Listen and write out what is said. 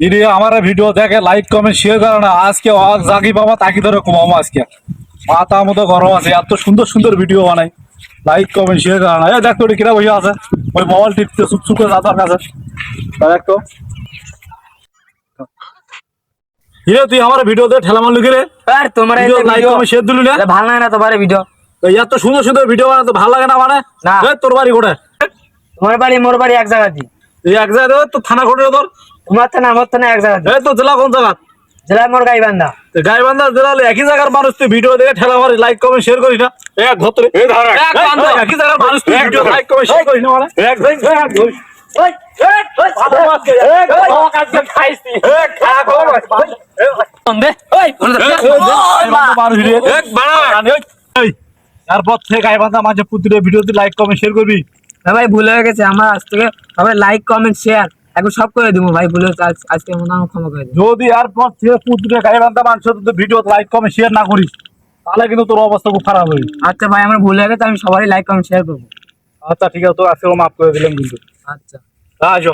ইরে আমার ভিডিও দেখে লাইক কমেন্ট শেয়ার করে না। আজকে অক জাগি বাবা তাকি ধরে কমাবো আজকে। মাথা মতো গরম আছে এত সুন্দর সুন্দর ভিডিও বানাই লাইক কমেন্ট শেয়ার করে না। এই দেখ তোর কিরা বসে আছে। ওই মোবাইল টিপতে চুপ চুপ করে কাছে। তা দেখ তো। তুই আমার ঠেলা মারলি রে আর তোমার এই ভিডিও যে লাইক কমেন্ট শেয়ার দিলি না? ভালো লাগে না তোমার ভিডিও এত সুন্দর সুন্দর ভিডিও বানাতে ভালো লাগে না মানে? না। তোর বাড়ি কোটে তোমার বাড়ি মোর বাড়ি এক জায়গাতে এক থানা কোটে তোর? তোমার তো না আমার তো না এক জায়গাতে এই তো জেলা কোন জায়গা জেলা মোর গাইবান্ধা গাইবান্ধা জেলা একই জায়গার মানুষ তুই ভিডিও দেখে ঠেলা মারি লাইক কমেন্ট শেয়ার করিস না এক ধরতে এই ধর এক। এক বান্ধব, একই জায়গার মানুষ তুই ভিডিও লাইক কমেন্ট শেয়ার করিস না মানে এক ধর, ওই তারপর থেকে গাইবান্ধা মাঝে পুত্রের ভিডিওতে লাইক কমেন্ট শেয়ার করবি হ্যাঁ ভাই ভুল হয়ে গেছে আমার আজ থেকে সবাই লাইক কমেন্ট শেয়ার এখন সব করে দিব ভাই বলে আজকে মনে হয় ক্ষমা করে যদি আর পর থেকে কুদরে খাই বান্দা মানুষ তো ভিডিও লাইক কমেন্ট শেয়ার না করিস তাহলে কিন্তু তোর অবস্থা খুব খারাপ হবে আচ্ছা ভাই আমার ভুলে গেলে গেছে আমি সবারই লাইক কমেন্ট শেয়ার করব। আচ্ছা ঠিক আছে তো আজকে মাফ করে দিলাম কিন্তু। আচ্ছা। আসো।